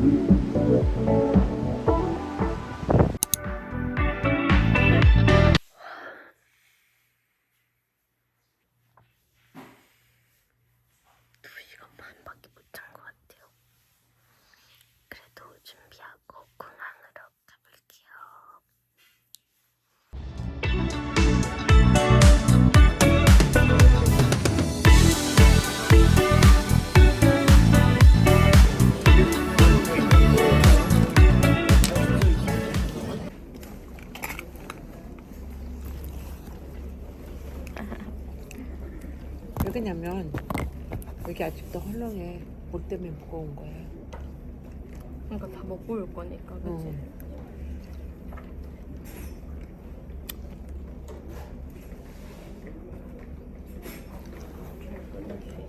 두 왜 그러냐면 여기 아직도 헐렁해. 볼 때문에 무거운 거야. 그러니까 다 먹고 올 거니까, 그치? 어.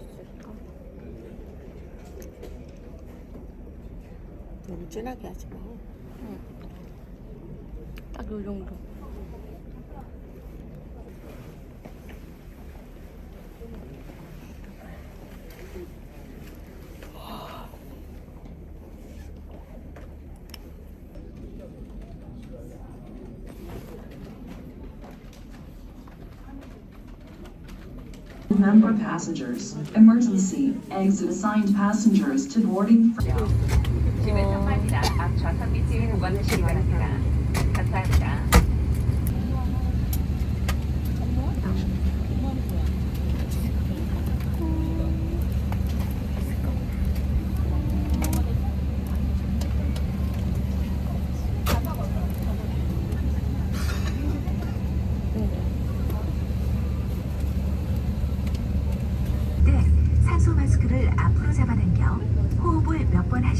있을까? 너무 진하게 하지 마. Remember passengers, emergency, exit assigned passengers to boarding. 집에서 빠지다 앞 좌석 밑을 보관하시기 바랍니다. 감사합니다.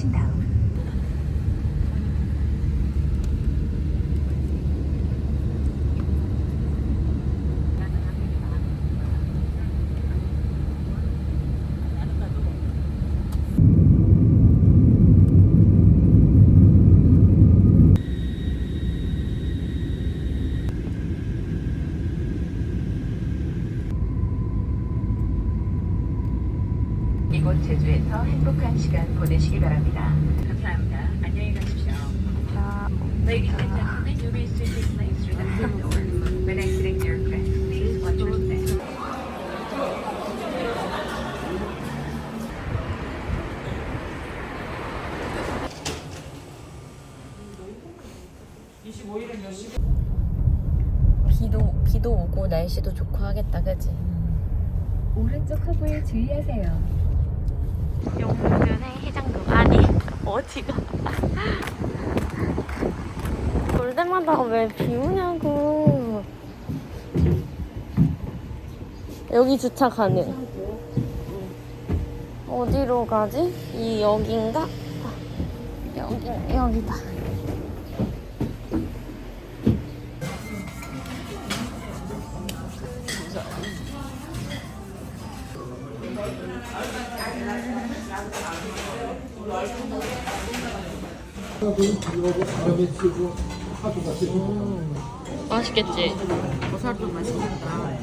몇번 하신 다음 이곳 제주에서 행복한 시간 보내시기 바랍니다. 감사합니다. 안녕히 가십시오. Ladies and gentlemen, you may soon be placed through the hand door. When exiting the aircraft, please watch your step. 비도, 비도 오고 날씨도 좋고 하겠다, 그치? 오른쪽 허브에 주의하세요. 용문의 해장국. 아니 어디가? 볼 때마다 왜 비우냐고. 여기 주차 가능 어디로 가지? 이 여긴가? 여기 여기다 맛있겠지? 버섯도 맛있겠다.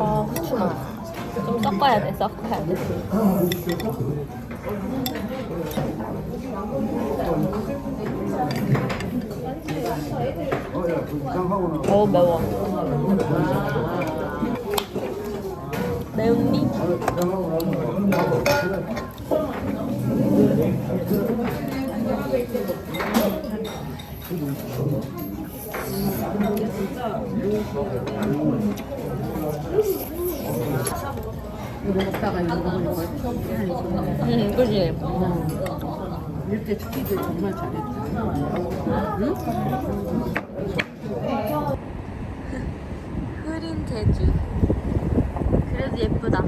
아 후추 맛 좀 섞어야 돼 섞어야 돼. 어 매워 매운니? 이거 먹다가 이거 먹으니까. 응 그지? 이때 특히들 정말 잘했다. 응? 흐린 제주 그래도 예쁘다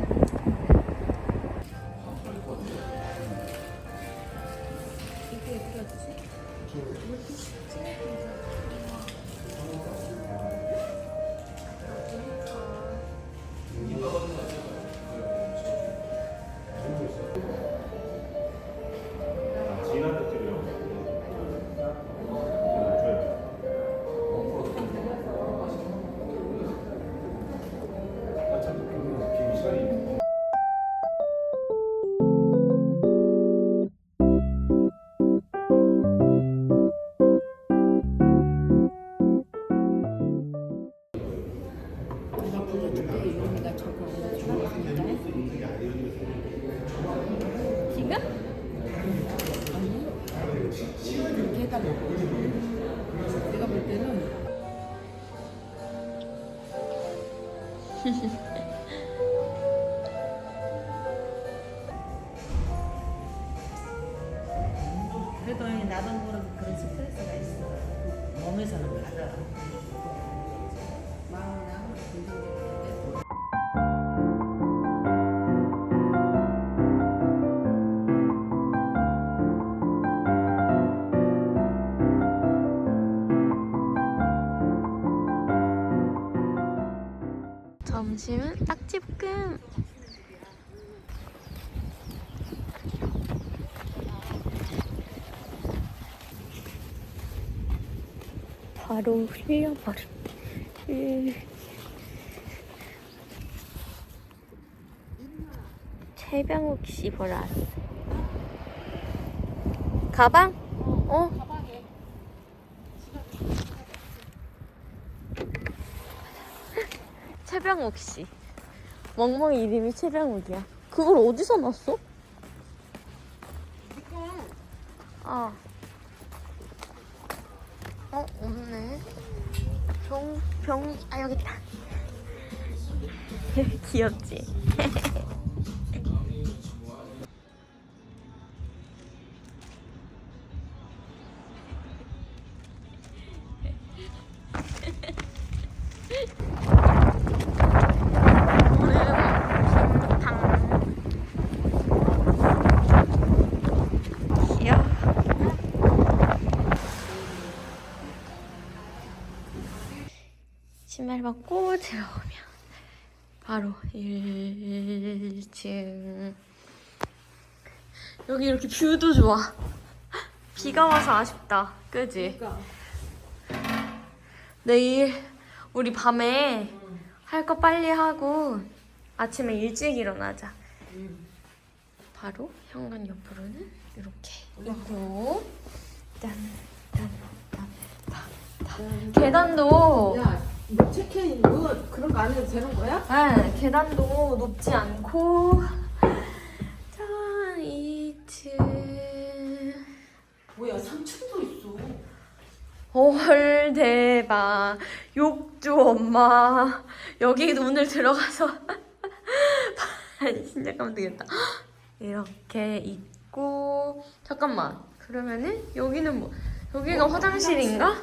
나도 모르는 그런 스트레스가 있어. 몸에서는 아무리 긍정적인데. 점심은 딱지볶음. 바로 흘려버려. 음. 최병욱 씨 보러 왔어. 가방? 어? 최병욱 씨. 멍멍 이름이 최병욱이야. 그걸 어디서 났어? 귀여워. 신발 벗고 들어오면 바로 1층. 여기 이렇게 뷰도 좋아. 비가 와서 아쉽다. 그지? 내일 우리 밤에 할 거 빨리 하고 아침에 일찍 일어나자. 바로 현관 옆으로는 이렇게. 있고 짠, 짠, 짠, 짠, 짠. 계단도 야, 뭐 체크인 뭐 그런 거 안 해도 되는 거야? 네, 계단도 높지 않고. 짠 2층 뭐야, 3층도 있어. 헐 대박. 욕조 엄마. 여기 오늘 들어가서. 시작하면 되겠다. 이렇게 있고. 잠깐만. 그러면은 여기는 뭐 여기가 화장실인가?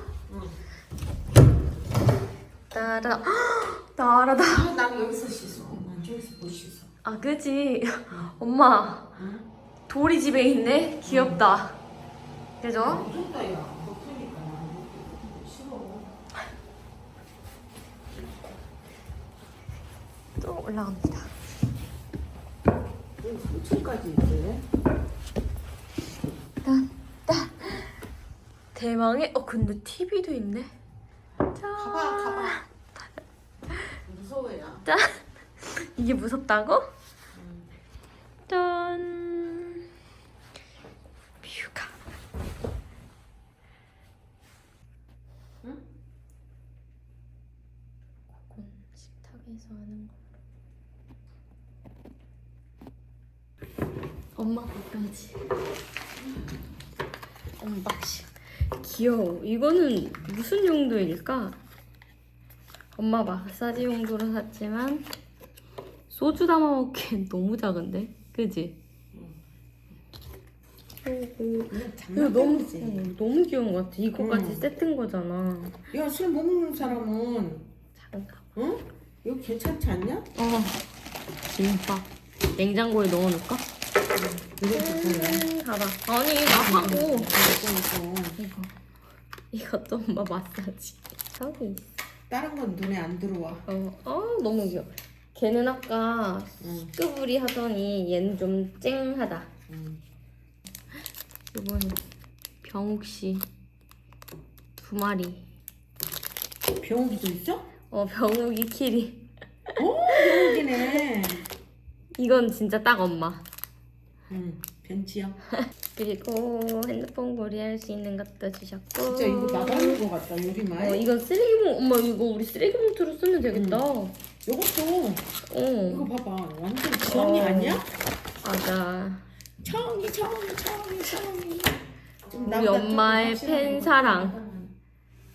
따라 따라다 아, 난 여기서 씻어. 난 저기서 못 씻어. 아 그지 엄마 돌이 집에 있네 귀엽다 그죠? 무섭다, 야. 못하니까. 싫어. 또 올라갑니다 3층까지 있대. 대망의 어 근데 TV도 있네 짠 가봐, 가봐. 무서워 야. 짠 이게 무섭다고? 짠 뷰가 응? 그건 식탁에서 하는 거 엄마 거까지 언박싱 귀여워 이거는 무슨 용도일까? 엄마 마사지 용도로 샀지만 소주 담아 먹기엔 너무 작은데 그지? 그리고 이거 너무. 어, 너무 귀여운 것 같아 이거까지 응. 세트인 거잖아 야, 술 못 먹는 사람은, 작은가 봐 응? 이거 괜찮지 않냐? 어 김밥 냉장고에 넣어놓을까? 음, 가봐 아니 나 하고 이거, 이거. 이것도 엄마 마사지 저기 있어 다른 건 눈에 안 들어와. 어, 어 너무 귀여워 걔는 아까 응. 끄부리 하더니 얘는 좀 쨍하다 응. 이거는 병욱 씨 두 마리 병욱이도 있어? 어 병욱이 키리 오, 병욱이네. 이건 진짜 딱 엄마 응, 벤치야. 그리고 핸드폰 거리할 수 있는 것도 주셨고 진짜 이거 나가는 거 같다, 요리만. 어 이건 쓰레기봉 엄마 이거 우리 쓰레기봉투로 쓰면 되겠다 요것도, 이거 어 봐봐. 완전 지렁이 어. 아니야? 맞아 청이, 청이, 청이, 청이. 좀 우리 나보다 엄마의 확실하게 팬 사랑.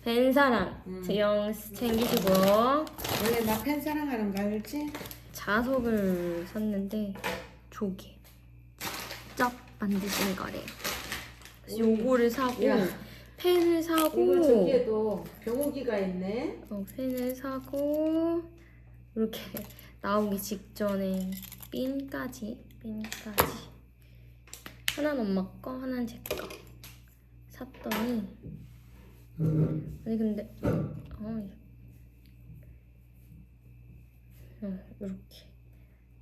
팬사랑 음. 지영 챙기시고 원래 나 팬 사랑하는 거 알지? 자석을 샀는데 조개 쩝 만드신 거래요. 그래서 요거를 사고 야. 펜을 사고 저기에도 병호기가 있네. 어, 펜을 사고 이렇게 나오기 직전에 핀까지 핀까지 하나는 엄마 거 하나는 제거 샀더니 아니 근데 어, 어 이렇게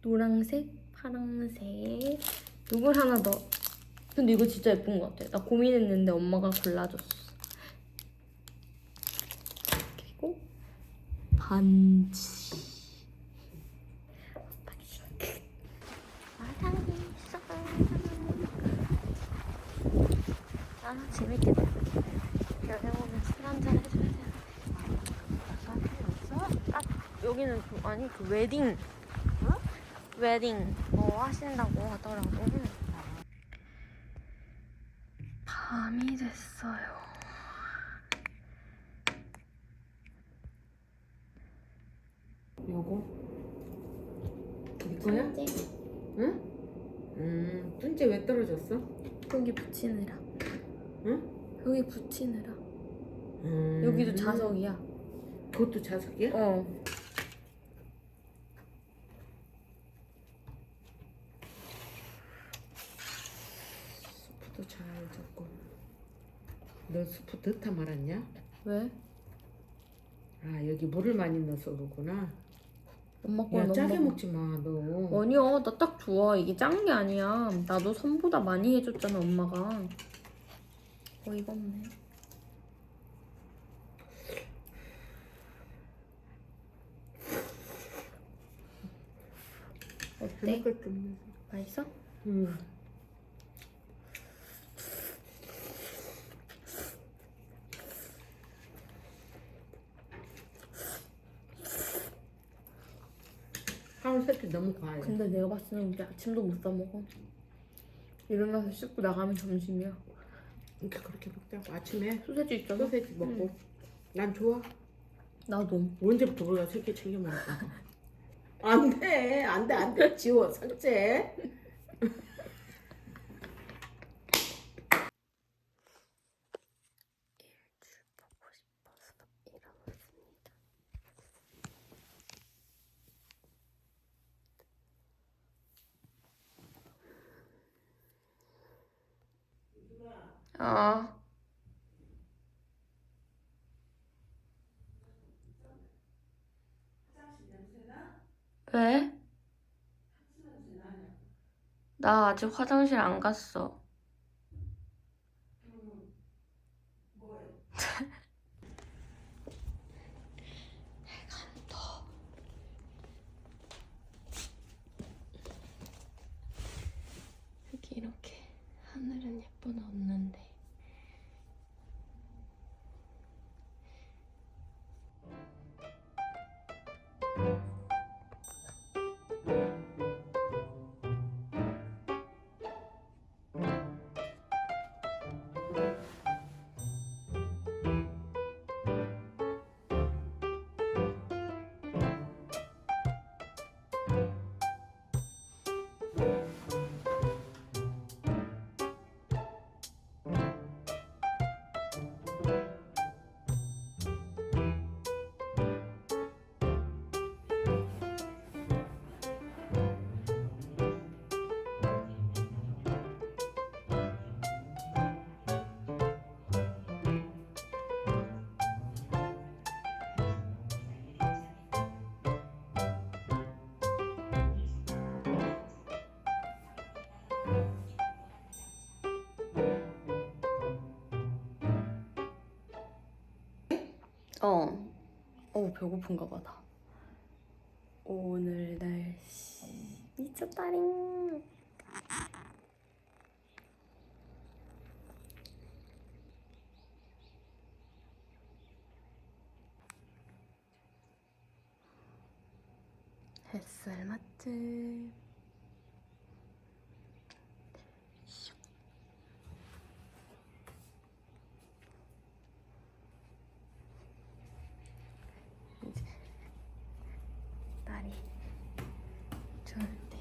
노란색 파란색 이걸 하나 더? 근데 이거 진짜 예쁜 것 같아. 나 고민했는데 엄마가 골라줬어. 그리고 반지. 아 재밌겠다 여행 오면 술 한잔 해줘야 되는데 딱 여기는 그, 아니 그 웨딩. 웨딩 뭐 하신다고 하더라고 밤이 됐어요 요거. 네 거야? 응? 음, 뚱제 왜 떨어졌어? 여기 붙이느라 응? 여기 붙이느라 음. 여기도 자석이야 그것도 자석이야? 어 스프도 잘 젓고. 너 스프 넣다 말았냐? 왜? 아 여기 물을 많이 넣어서 그러구나. 엄마 거야 너무 짜게. 먹지 마 너. 아니야 나 딱 좋아 이게 짠 게 아니야 나도 선보다 많이 해줬잖아 엄마가 어이가 없네 어때? 맛있어? 응. 하루 세끼 너무 과해. 근데 내가 봤을 때는 우리 아침도 못 사 먹어 일어나서 씻고 나가면 점심이야 그러니까 그렇게 먹자고 아침에 소세지 있잖아 소세지 먹고. 난 좋아. 나도 언제부터 우리가 세끼 챙겨 먹을까? 안 돼, 안 돼, 안 돼. 지워, 삭제. 보고 싶어서 일어났습니다 어 왜? 나 아직 화장실 안 갔어. 어. 어, 배고픈가 봐, 나. 오늘 날씨 미쳤다링. 햇살 맛집. 절대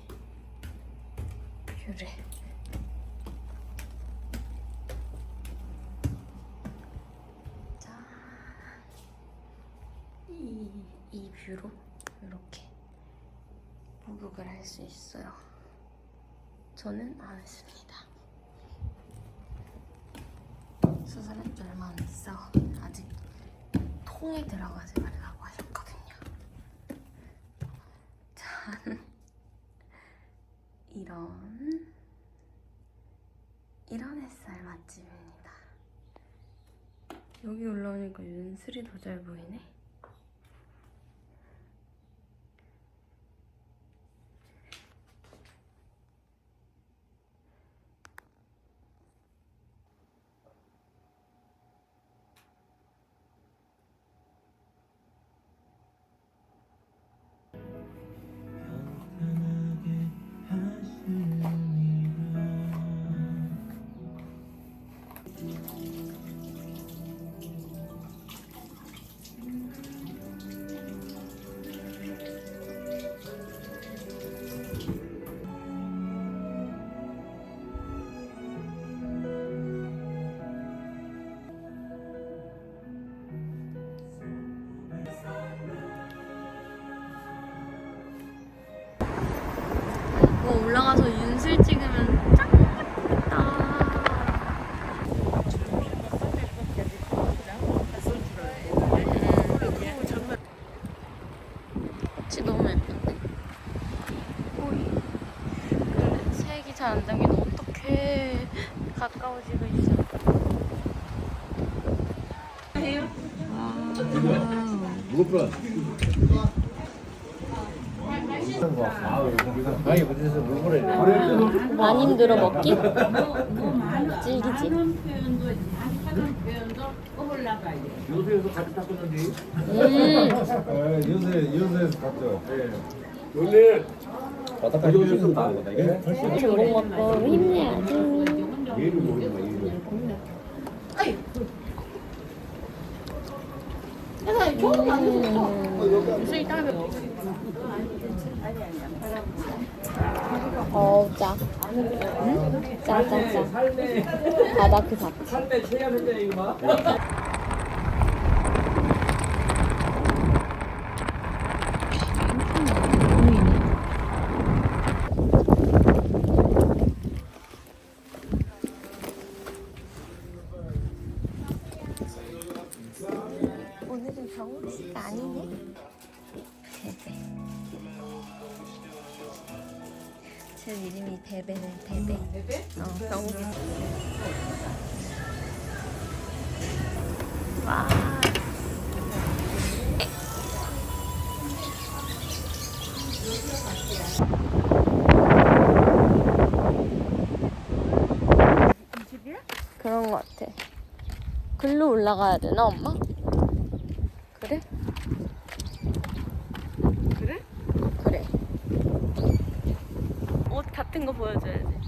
뷰래. 짠 이 이 뷰로 이렇게 목욕을 할 수 있어요. 저는 안 했습니다. 수술한 지 얼마 안 됐어. 아직 통에 들어가지 말라고 하셨거든요. 짠 이런 햇살 맛집입니다 여기 올라오니까 윤슬이 더 잘 보이네 뭐 올라가서 윤슬 찍으면 짱 예쁘겠다. 꽃이 너무 예쁜데? 오이. 근데 색이 잘 안 담기는 어떡해. 가까워지고 있어. 무겁더라. 아이 어디서 물어래? 안 힘들어 먹기? 질기지? 요새에서 같이 닦았는데. 음. 요새 요새에서 갔죠. 원래 바닥까지 가져오셨으면 다. 이게 전복 먹고 힘내야지. 얘를 모르는 거야. 얘를. 어우 짜. 응? 짜짜짜. 바다 그 자체. 글로 올라가야 되나, 엄마? 그래? 그래? 그래. 옷 같은 거 보여줘야지.